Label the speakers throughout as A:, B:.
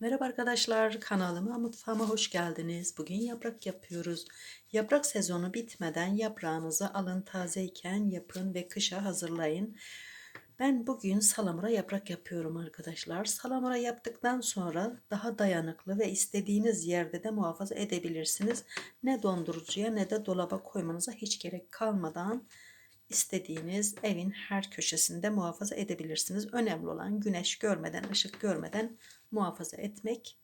A: Merhaba arkadaşlar, kanalıma, mutfağıma hoş geldiniz. Bugün yaprak yapıyoruz. Yaprak sezonu bitmeden yaprağınızı alın tazeyken yapın ve kışa hazırlayın. Ben bugün salamura yaprak yapıyorum arkadaşlar. Salamura yaptıktan sonra daha dayanıklı ve istediğiniz yerde de muhafaza edebilirsiniz. Ne dondurucuya ne de dolaba koymanıza hiç gerek kalmadan istediğiniz evin her köşesinde muhafaza edebilirsiniz. Önemli olan güneş görmeden, ışık görmeden muhafaza etmek.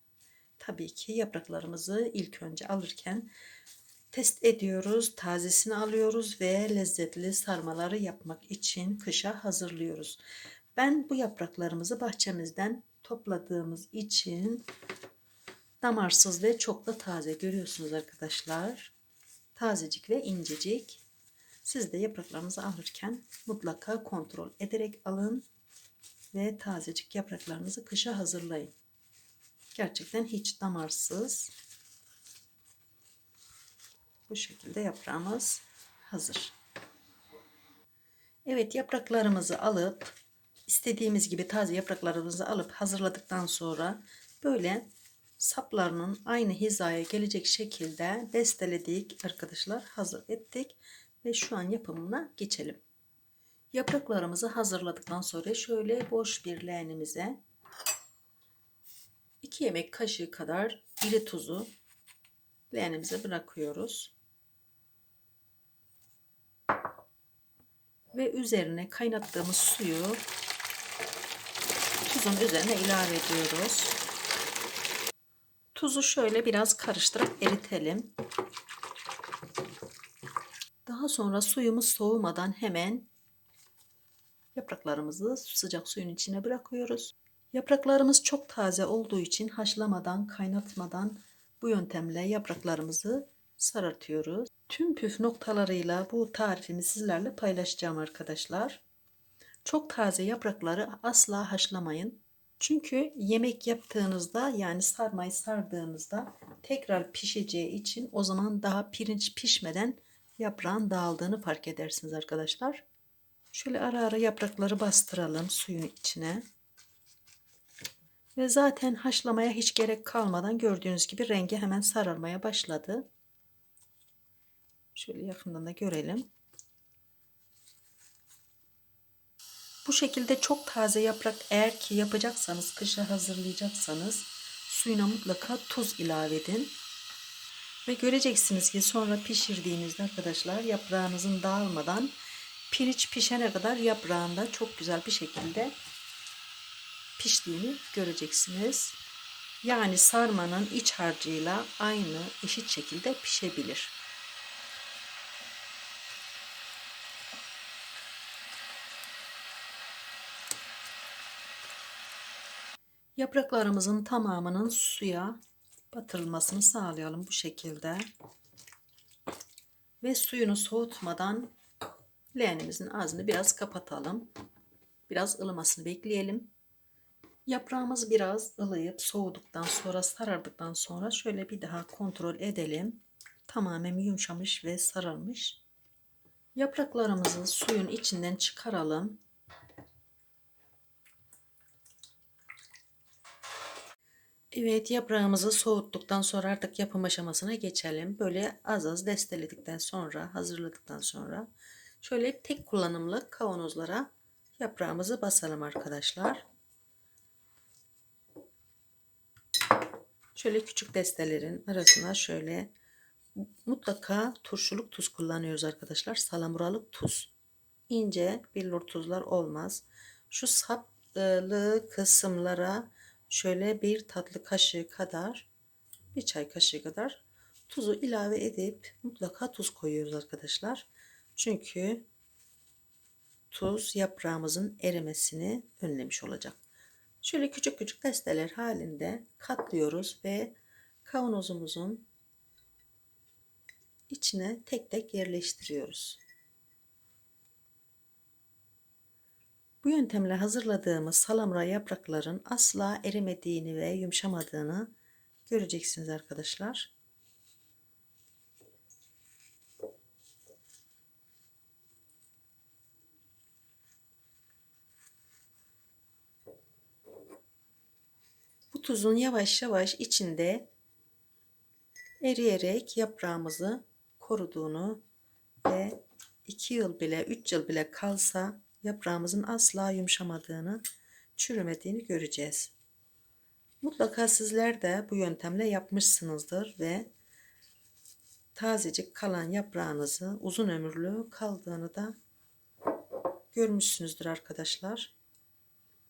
A: Tabii ki yapraklarımızı ilk önce alırken test ediyoruz, tazesini alıyoruz ve lezzetli sarmaları yapmak için kışa hazırlıyoruz. Ben bu yapraklarımızı bahçemizden topladığımız için damarsız ve çok da taze görüyorsunuz arkadaşlar. Tazecik ve incecik. Siz de yapraklarınızı alırken mutlaka kontrol ederek alın ve tazecik yapraklarınızı kışa hazırlayın. Gerçekten hiç damarsız. Bu şekilde yaprağımız hazır. Evet yapraklarımızı alıp istediğimiz gibi taze yapraklarımızı alıp hazırladıktan sonra böyle saplarının aynı hizaya gelecek şekilde desteledik arkadaşlar hazır ettik ve şu an yapımına geçelim. Yapraklarımızı hazırladıktan sonra şöyle boş bir leğenimize 2 yemek kaşığı kadar iri tuzu leğenimize bırakıyoruz. Ve üzerine kaynattığımız suyu tuzun üzerine ilave ediyoruz. Tuzu şöyle biraz karıştırıp eritelim. Daha sonra suyumuz soğumadan hemen yapraklarımızı sıcak suyun içine bırakıyoruz. Yapraklarımız çok taze olduğu için haşlamadan, kaynatmadan bu yöntemle yapraklarımızı sarartıyoruz. Tüm püf noktalarıyla bu tarifimi sizlerle paylaşacağım arkadaşlar. Çok taze yaprakları asla haşlamayın. Çünkü yemek yaptığınızda yani sarmayı sardığınızda tekrar pişeceği için o zaman daha pirinç pişmeden yaprağın dağıldığını fark edersiniz arkadaşlar. Şöyle ara ara yaprakları bastıralım suyun içine. Ve zaten haşlamaya hiç gerek kalmadan gördüğünüz gibi rengi hemen sararmaya başladı. Şöyle yakından da görelim. Bu şekilde çok taze yaprak eğer ki yapacaksanız, kışa hazırlayacaksanız suyuna mutlaka tuz ilave edin. Ve göreceksiniz ki sonra pişirdiğinizde arkadaşlar yaprağınızın dağılmadan pirinç pişene kadar yaprağında çok güzel bir şekilde piştiğini göreceksiniz. Yani sarmanın iç harcıyla aynı eşit şekilde pişebilir. Yapraklarımızın tamamının suya batırılmasını sağlayalım bu şekilde. Ve suyunu soğutmadan leğenimizin ağzını biraz kapatalım. Biraz ılımasını bekleyelim. Yaprağımız biraz ılıyıp soğuduktan sonra sarardıktan sonra şöyle bir daha kontrol edelim. Tamamen yumuşamış ve sararmış. Yapraklarımızı suyun içinden çıkaralım. Evet yaprağımızı soğuttuktan sonra artık yapım aşamasına geçelim. Böyle az az desteledikten sonra hazırladıktan sonra şöyle tek kullanımlı kavanozlara yaprağımızı basalım arkadaşlar. Şöyle küçük destelerin arasına şöyle mutlaka turşuluk tuz kullanıyoruz arkadaşlar. Salamuralık tuz. İnce billur tuzlar olmaz. Şu saplı kısımlara şöyle bir tatlı kaşığı kadar bir çay kaşığı kadar tuzu ilave edip mutlaka tuz koyuyoruz arkadaşlar. Çünkü tuz yaprağımızın erimesini önlemiş olacak. Şöyle küçük küçük desteler halinde katlıyoruz ve kavanozumuzun içine tek tek yerleştiriyoruz. Bu yöntemle hazırladığımız salamura yaprakların asla erimediğini ve yumuşamadığını göreceksiniz arkadaşlar. Bu tuzun yavaş yavaş içinde eriyerek yaprağımızı koruduğunu ve 2 yıl bile 3 yıl bile kalsa yaprağımızın asla yumuşamadığını, çürümediğini göreceğiz. Mutlaka sizler de bu yöntemle yapmışsınızdır ve tazecik kalan yaprağınızı uzun ömürlü kaldığını da görmüşsünüzdür arkadaşlar.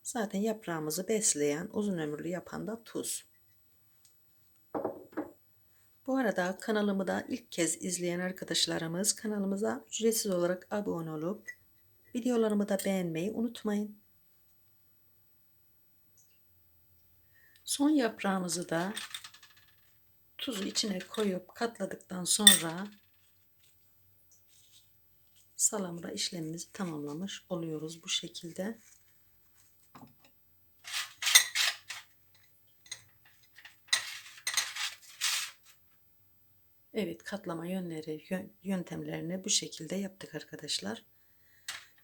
A: Zaten yaprağımızı besleyen, uzun ömürlü yapan da tuz. Bu arada kanalımı da ilk kez izleyen arkadaşlarımız kanalımıza ücretsiz olarak abone olup videolarımı da beğenmeyi unutmayın. Son yaprağımızı da tuzu içine koyup katladıktan sonra salamura işlemimizi tamamlamış oluyoruz bu şekilde. Evet katlama yönleri yöntemlerini bu şekilde yaptık arkadaşlar.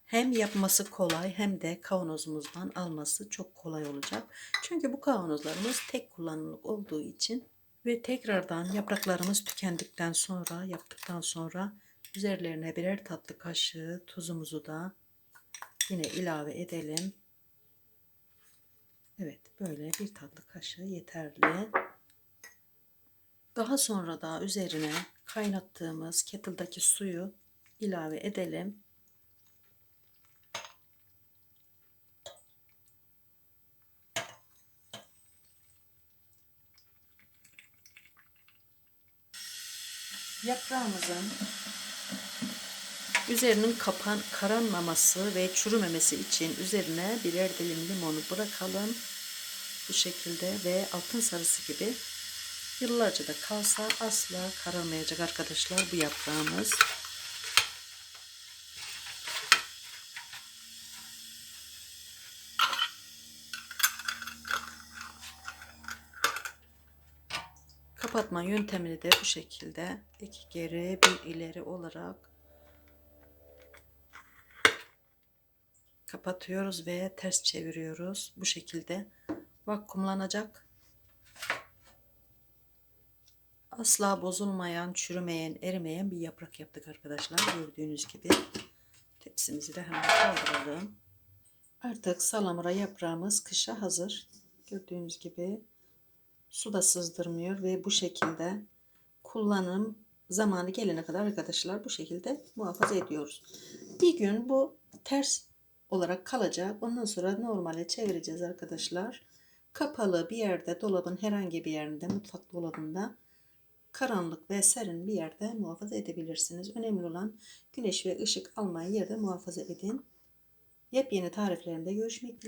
A: Hem yapması kolay hem de kavanozumuzdan alması çok kolay olacak. Çünkü bu kavanozlarımız tek kullanımlık olduğu için ve tekrardan yapraklarımız tükendikten sonra yaptıktan sonra üzerlerine birer tatlı kaşığı tuzumuzu da yine ilave edelim. Evet böyle bir tatlı kaşığı yeterli. Daha sonra da üzerine kaynattığımız kettle'daki suyu ilave edelim. Yaprağımızın üzerinin kapan karanmaması ve çürümemesi için üzerine birer dilim limonu bırakalım. Bu şekilde ve altın sarısı gibi Yıllarca da kalsa asla kararmayacak arkadaşlar bu yaprağımız. Kapatma yöntemini de bu şekilde iki geri bir ileri olarak kapatıyoruz ve ters çeviriyoruz. Bu şekilde vakumlanacak asla bozulmayan, çürümeyen, erimeyen bir yaprak yaptık arkadaşlar. Gördüğünüz gibi tepsimizi de hemen kaldıralım. Artık salamura yaprağımız kışa hazır. Gördüğünüz gibi su da sızdırmıyor ve bu şekilde kullanım zamanı gelene kadar arkadaşlar bu şekilde muhafaza ediyoruz. Bir gün bu ters olarak kalacak. Ondan sonra normale çevireceğiz arkadaşlar. Kapalı bir yerde dolabın herhangi bir yerinde mutfak dolabında karanlık ve serin bir yerde muhafaza edebilirsiniz. Önemli olan güneş ve ışık almayı yerde muhafaza edin. Yepyeni tariflerinde görüşmek dileğiyle.